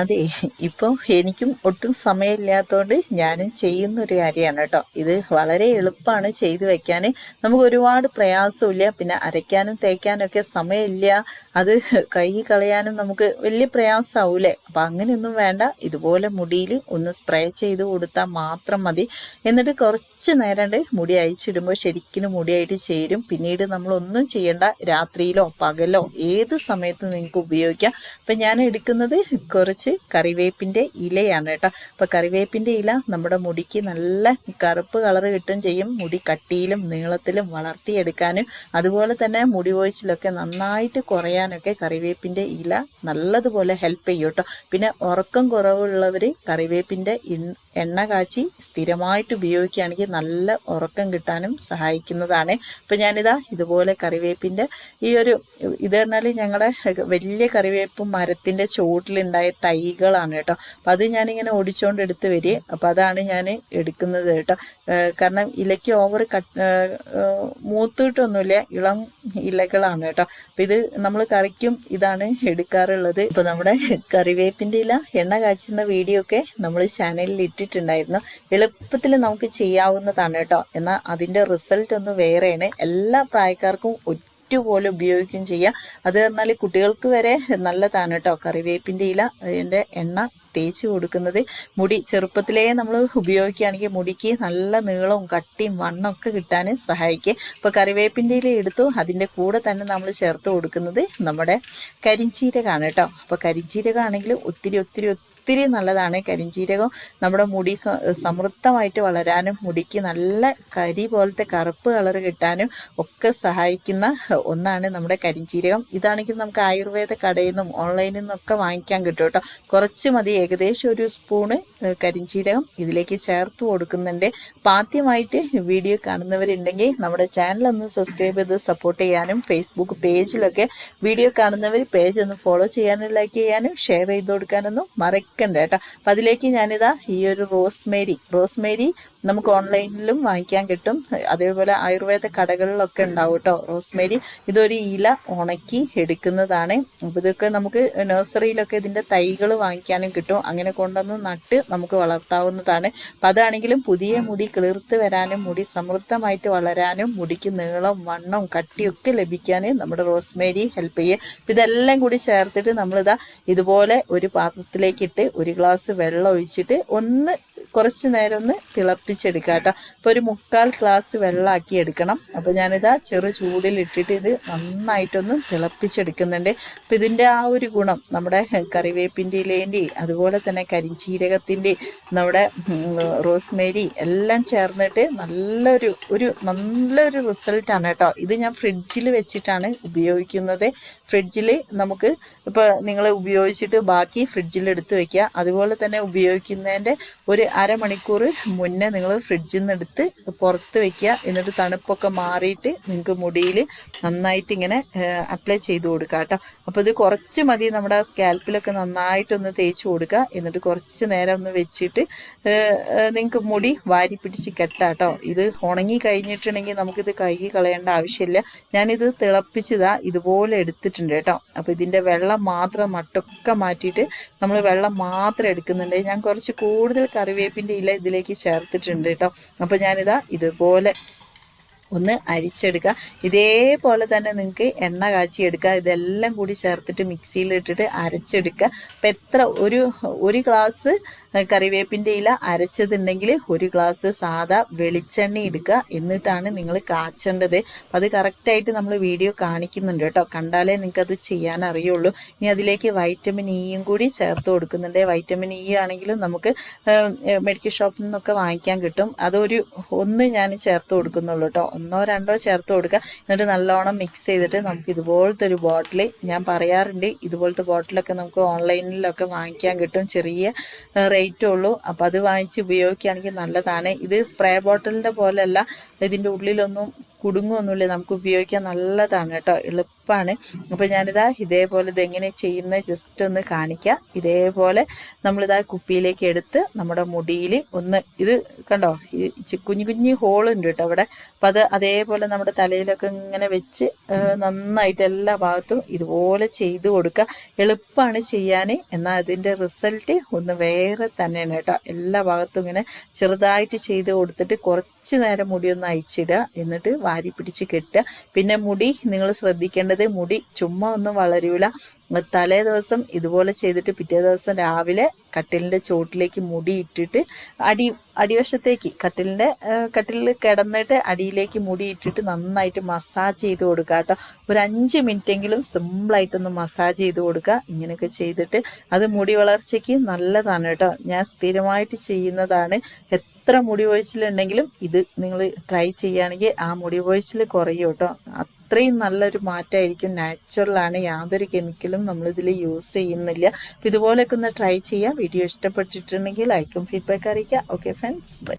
അതെ ഇപ്പോൾ എനിക്കും ഒട്ടും സമയമില്ലാത്തതുകൊണ്ട് ഞാനും ചെയ്യുന്ന ഒരു കാര്യമാണ് കേട്ടോ. ഇത് വളരെ എളുപ്പമാണ് ചെയ്തു വെക്കാൻ നമുക്ക് ഒരുപാട് പ്രയാസമില്ല പിന്നെ അരയ്ക്കാനും തേക്കാനും ഒക്കെ സമയമില്ല. അത് കൈ കളയാനും നമുക്ക് വലിയ പ്രയാസമാവൂലേ അപ്പം അങ്ങനെയൊന്നും വേണ്ട. ഇതുപോലെ മുടിയിൽ ഒന്ന് സ്പ്രേ ചെയ്ത് കൊടുത്താൽ മാത്രം മതി. എന്നിട്ട് കുറച്ച് നേരം മുടി അയച്ചിടുമ്പോൾ ശരിക്കും മുടിയായിട്ട് ചേരും. പിന്നീട് നമ്മളൊന്നും ചെയ്യേണ്ട. രാത്രിയിലോ പകലോ ഏത് സമയത്തും നിങ്ങൾക്ക് ഉപയോഗിക്കാം. അപ്പം ഞാൻ എടുക്കുന്നത് കുറച്ച് കറിവേപ്പിന്റെ ഇലയാണ് കേട്ടോ. അപ്പോൾ കറിവേപ്പിന്റെ ഇല നമ്മുടെ മുടിക്ക് നല്ല കറുപ്പ് കളർ കിട്ടും ചെയ്യും. മുടി കട്ടിയിലും നീളത്തിലും വളർത്തിയെടുക്കാനും അതുപോലെ തന്നെ മുടി ഒഴിച്ചിലൊക്കെ നന്നായിട്ട് കുറയാനൊക്കെ കറിവേപ്പിന്റെ ഇല നല്ലതുപോലെ ഹെൽപ്പ് ചെയ്യും കേട്ടോ. പിന്നെ ഉറക്കം കുറവുള്ളവർ കറിവേപ്പിന്റെ എണ്ണ കാച്ചി സ്ഥിരമായിട്ട് ഉപയോഗിക്കുകയാണെങ്കിൽ നല്ല ഉറക്കം കിട്ടാനും സഹായിക്കുന്നതാണ്. ഇപ്പം ഞാനിതാ ഇതുപോലെ കറിവേപ്പിന്റെ ഈ ഒരു ഇത് പറഞ്ഞാൽ ഞങ്ങളുടെ വലിയ കറിവേപ്പ് മരത്തിന്റെ ചുവട്ടിലുണ്ടായ തൈകളാണ് കേട്ടോ. അപ്പം അത് ഞാനിങ്ങനെ ഓടിച്ചുകൊണ്ട് എടുത്ത് വരിക അപ്പം അതാണ് ഞാൻ എടുക്കുന്നത് കേട്ടോ. കാരണം ഇലയ്ക്ക് ഓവർ കട്ട് മൂത്തിട്ടൊന്നുമില്ല. ഇളം ഇലകളാണ് കേട്ടോ. അപ്പം ഇത് നമ്മൾ കറിക്കും ഇതാണ് എടുക്കാറുള്ളത്. ഇപ്പം നമ്മുടെ കറിവേപ്പിന്റെ ഇല എണ്ണ കാച്ചുന്ന വീഡിയോ ഒക്കെ നമ്മൾ ചാനലിൽ ഇട്ടിട്ടുണ്ടായിരുന്നു. എളുപ്പത്തിൽ നമുക്ക് ചെയ്യാവുന്നതാണ് കേട്ടോ. എന്നാൽ അതിന്റെ റിസൾട്ട് ഒന്ന് വേറെയാണ്. എല്ലാ പ്രായക്കാർക്കും പോലെ ഉപയോഗിക്കുകയും ചെയ്യാം. അത് പറഞ്ഞാൽ കുട്ടികൾക്ക് വരെ നല്ലതാണ് കേട്ടോ. കറിവേപ്പിന്റെ ഇല അതിന്റെ എണ്ണ തേച്ച് കൊടുക്കുന്നത്. മുടി ചെറുപ്പത്തിലേ നമ്മൾ ഉപയോഗിക്കുകയാണെങ്കിൽ മുടിക്ക് നല്ല നീളവും കട്ടിയും വണ്ണം ഒക്കെ കിട്ടാൻ സഹായിക്കും. ഇപ്പോൾ കറിവേപ്പിന്റെ ഇല എടുത്തു അതിന്റെ കൂടെ തന്നെ നമ്മൾ ചേർത്ത് കൊടുക്കുന്നത് നമ്മുടെ കരിഞ്ചീരകമാണ് കേട്ടോ. അപ്പോൾ കരിഞ്ചീരകമാണെങ്കിൽ ഒത്തിരി ഒത്തിരി ഒത്തിരി നല്ലതാണ് കരിഞ്ചീരകം. നമ്മുടെ മുടി സമൃദ്ധമായിട്ട് വളരാനും മുടിക്ക് നല്ല കരി പോലത്തെ കറുപ്പ് കളർ കിട്ടാനും ഒക്കെ സഹായിക്കുന്ന ഒന്നാണ് നമ്മുടെ കരിഞ്ചീരകം. ഇതാണെങ്കിൽ നമുക്ക് ആയുർവേദ കടയിൽ നിന്നും ഓൺലൈനിൽ നിന്നൊക്കെ വാങ്ങിക്കാൻ കിട്ടും കേട്ടോ. കുറച്ച് മതി. ഏകദേശം ഒരു സ്പൂണ് കരിഞ്ചീരകം ഇതിലേക്ക് ചേർത്ത് കൊടുക്കുന്നുണ്ട്. അപ്പം ആദ്യമായിട്ട് വീഡിയോ കാണുന്നവരുണ്ടെങ്കിൽ നമ്മുടെ ചാനൽ ഒന്ന് സബ്സ്ക്രൈബ് ചെയ്ത് സപ്പോർട്ട് ചെയ്യാനും ഫേസ്ബുക്ക് പേജിലൊക്കെ വീഡിയോ കാണുന്നവർ പേജ് ഒന്ന് ഫോളോ ചെയ്യാനും ലൈക്ക് ചെയ്യാനും ഷെയർ ചെയ്ത് കൊടുക്കാനൊന്നും മറക്കും വെക്കണ്ട കേട്ടോ. അപ്പം അതിലേക്ക് ഞാനിതാ ഈ ഒരു റോസ്മേരി റോസ്മേരി നമുക്ക് ഓൺലൈനിലും വാങ്ങിക്കാൻ കിട്ടും. അതേപോലെ ആയുർവേദ കടകളിലൊക്കെ ഉണ്ടാവും കേട്ടോ റോസ്മേരി. ഇതൊരു ഇല ഉണക്കി എടുക്കുന്നതാണ്. അപ്പോൾ ഇതൊക്കെ നമുക്ക് നഴ്സറിയിലൊക്കെ ഇതിന്റെ തൈകൾ വാങ്ങിക്കാനും കിട്ടും. അങ്ങനെ കൊണ്ടുവന്ന് നട്ട് നമുക്ക് വളർത്താവുന്നതാണ്. അപ്പം അതാണെങ്കിലും പുതിയ മുടി കിളിർത്ത് വരാനും മുടി സമൃദ്ധമായിട്ട് വളരാനും മുടിക്ക് നീളം വണ്ണം കട്ടിയൊക്കെ ലഭിക്കാൻ നമ്മുടെ റോസ്മേരി ഹെൽപ്പ് ചെയ്യും. ഇതെല്ലാം കൂടി ചേർത്തിട്ട് നമ്മളിതാ ഇതുപോലെ ഒരു പാത്രത്തിലേക്കിട്ട് ഒരു ഗ്ലാസ് വെള്ളം ഒഴിച്ചിട്ട് ഒന്ന് കുറച്ച് നേരം ഒന്ന് തിളപ്പിച്ചെടുക്കുക കേട്ടോ. അപ്പോൾ ഒരു മുക്കാൽ ഗ്ലാസ് വെള്ളമാക്കി എടുക്കണം. അപ്പോൾ ഞാനിതാ ചെറു ചൂടിൽ ഇട്ടിട്ട് ഇത് നന്നായിട്ടൊന്ന് തിളപ്പിച്ചെടുക്കുന്നുണ്ട്. അപ്പോൾ ഇതിന്റെ ആ ഒരു ഗുണം നമ്മുടെ കറിവേപ്പിന്റെ ഇലേന്റെ അതുപോലെ തന്നെ കരിഞ്ചീരകത്തിന്റെ നമ്മുടെ റോസ്മേരി എല്ലാം ചേർന്നിട്ട് നല്ലൊരു ഒരു നല്ലൊരു റിസൾട്ടാണ് കേട്ടോ. ഇത് ഞാൻ ഫ്രിഡ്ജിൽ വെച്ചിട്ടാണ് ഉപയോഗിക്കുന്നത്. ഫ്രിഡ്ജിൽ നമുക്ക് ഇപ്പോൾ നിങ്ങൾ ഉപയോഗിച്ചിട്ട് ബാക്കി ഫ്രിഡ്ജിൽ എടുത്ത് വെക്കുക. അതുപോലെ തന്നെ ഉപയോഗിക്കുന്നതിന്റെ ഒരു അരമണിക്കൂർ മുന്നേ നിങ്ങൾ ഫ്രിഡ്ജിൽ നിന്ന് എടുത്ത് പുറത്ത് വെക്കുക. എന്നിട്ട് തണുപ്പൊക്കെ മാറിയിട്ട് നിങ്ങൾക്ക് മുടിയിൽ നന്നായിട്ട് ഇങ്ങനെ അപ്ലൈ ചെയ്ത് കൊടുക്കുക കേട്ടോ. അപ്പോൾ ഇത് കുറച്ച് മതി. നമ്മുടെ സ്കാൽപ്പിലൊക്കെ നന്നായിട്ടൊന്ന് തേച്ച് കൊടുക്കുക. എന്നിട്ട് കുറച്ച് നേരം ഒന്ന് വെച്ചിട്ട് നിങ്ങൾക്ക് മുടി വാരി പിടിച്ച് കെട്ടാട്ടോ ഇത് ഉണങ്ങി കഴിഞ്ഞിട്ടുണ്ടെങ്കിൽ നമുക്കിത് കഴുകി കളയേണ്ട ആവശ്യമില്ല. ഞാനിത് തിളപ്പിച്ചതാ ഇതുപോലെ എടുത്തിട്ടുണ്ട് കേട്ടോ. അപ്പോൾ ഇതിന്റെ വെള്ളം മാത്രം മട്ടൊക്കെ മാറ്റിയിട്ട് നമ്മൾ വെള്ളം മാത്രം എടുക്കുന്നുണ്ട്. ഞാൻ കുറച്ച് കൂടുതൽ കറിവേപ്പ് കറിവേപ്പിന്റെ ഇല ഇതിലേക്ക് ചേർത്തിട്ടുണ്ട് കേട്ടോ. അപ്പോൾ ഞാനിതാ ഇതുപോലെ ഒന്ന് അരിച്ചെടുക്കുക. ഇതേപോലെ തന്നെ നിങ്ങൾക്ക് എണ്ണ കാച്ചി എടുക്കുക. ഇതെല്ലാം കൂടി ചേർത്തിട്ട് മിക്സിയിലിട്ടിട്ട് അരച്ചെടുക്കുക. അപ്പം എത്ര ഒരു ഒരു ഗ്ലാസ് കറിവേപ്പിന്റെ ഇല അരച്ചതുണ്ടെങ്കിൽ ഒരു ഗ്ലാസ് സാധാ വെളിച്ചെണ്ണ എടുക്കുക. എന്നിട്ടാണ് നിങ്ങൾ കാച്ചേണ്ടത്. അത് കറക്റ്റായിട്ട് നമ്മൾ വീഡിയോ കാണിക്കുന്നുണ്ട് കേട്ടോ. കണ്ടാലേ നിങ്ങൾക്കത് ചെയ്യാൻ അറിയുള്ളൂ. ഇനി അതിലേക്ക് വൈറ്റമിൻ ഇയും കൂടി ചേർത്ത് കൊടുക്കുന്നുണ്ട്. വൈറ്റമിൻ ഇ ആണെങ്കിലും നമുക്ക് മെഡിക്കൽ ഷോപ്പിൽ നിന്നൊക്കെ വാങ്ങിക്കാൻ കിട്ടും. അതൊരു ഒന്ന് ഞാൻ ചേർത്ത് കൊടുക്കുന്നുള്ളൂ കേട്ടോ. ഒന്നോ രണ്ടോ ചേർത്ത് കൊടുക്കുക. എന്നിട്ട് നല്ലോണം മിക്സ് ചെയ്തിട്ട് നമുക്ക് ഇതുപോലത്തെ ഒരു ബോട്ടിൽ ഞാൻ പറയാറുണ്ട്. ഇതുപോലത്തെ ബോട്ടിലൊക്കെ നമുക്ക് ഓൺലൈനിലൊക്കെ വാങ്ങിക്കാൻ കിട്ടും. ചെറിയ റേറ്റേ ഉള്ളൂ. അപ്പോൾ അത് വാങ്ങിച്ച് ഉപയോഗിക്കുകയാണെങ്കിൽ നല്ലതാണ്. ഇത് സ്പ്രേ ബോട്ടിലിന്റെ പോലെയല്ല ഇതിന്റെ ഉള്ളിലൊന്നും കുടുങ്ങുമൊന്നുമില്ല നമുക്ക് ഉപയോഗിക്കാൻ നല്ലതാണ് കേട്ടോ. എളുപ്പം എളുപ്പമാണ് അപ്പോൾ ഞാനിതാ ഇതേപോലെ ഇത് എങ്ങനെ ചെയ്യുന്നത് ജസ്റ്റ് ഒന്ന് കാണിക്കാം. ഇതേപോലെ നമ്മളിതാ കുപ്പിയിലേക്ക് എടുത്ത് നമ്മുടെ മുടിയിൽ ഒന്ന് ഇത് കണ്ടോ? ഈ കുഞ്ഞു കുഞ്ഞു ഹോളുണ്ട് കേട്ടോ അവിടെ. അപ്പം അത് അതേപോലെ നമ്മുടെ തലയിലൊക്കെ ഇങ്ങനെ വെച്ച് നന്നായിട്ട് എല്ലാ ഭാഗത്തും ഇതുപോലെ ചെയ്ത് കൊടുക്കുക. എളുപ്പമാണ് ചെയ്യാൻ. എന്നാൽ അതിന്റെ റിസൾട്ട് ഒന്ന് വേറെ തന്നെയാണ് കേട്ടോ. എല്ലാ ഭാഗത്തും ഇങ്ങനെ ചെറുതായിട്ട് ചെയ്ത് കൊടുത്തിട്ട് കുറച്ച് നേരം മുടി ഒന്ന് അയച്ചിടുക എന്നിട്ട് വാരി പിടിച്ച് കെട്ടുക. പിന്നെ മുടി നിങ്ങൾ ശ്രദ്ധിക്കേണ്ടത് മുടി ചുമ്മാ ഒന്നും വളരൂല. തലേ ദിവസം ഇതുപോലെ ചെയ്തിട്ട് പിറ്റേ ദിവസം രാവിലെ കട്ടിലിന്റെ ചോട്ടിലേക്ക് മുടി ഇട്ടിട്ട് അടി അടിവശത്തേക്ക് കട്ടിലിന്റെ കട്ടിലിൽ കിടന്നിട്ട് അടിയിലേക്ക് മുടി ഇട്ടിട്ട് നന്നായിട്ട് മസാജ് ചെയ്ത് കൊടുക്കുക കേട്ടോ. ഒരു അഞ്ച് മിനിറ്റെങ്കിലും സിമ്പിളായിട്ടൊന്ന് മസാജ് ചെയ്ത് കൊടുക്കുക. ഇങ്ങനെയൊക്കെ ചെയ്തിട്ട് അത് മുടി വളർച്ചയ്ക്ക് നല്ലതാണ് കേട്ടോ. ഞാൻ സ്ഥിരമായിട്ട് ചെയ്യുന്നതാണ്. എത്ര മുടി കൊഴിച്ചിലുണ്ടെങ്കിലും ഇത് നിങ്ങൾ ട്രൈ ചെയ്യുകയാണെങ്കിൽ ആ മുടി കൊഴിച്ചിൽ കുറയും കേട്ടോ. അത്രയും നല്ലൊരു മാറ്റമായിരിക്കും നാച്ചുറലാണ് യാതൊരു കെമിക്കലും നമ്മളിതിൽ യൂസ് ചെയ്യുന്നില്ല. ഇതുപോലെയൊക്കെ ഒന്ന് ട്രൈ ചെയ്യുക വീഡിയോ ഇഷ്ടപ്പെട്ടിട്ടുണ്ടെങ്കിൽ ലൈക്കും ഫീഡ്ബാക്ക് അറിയിക്കുക. Okay friends bye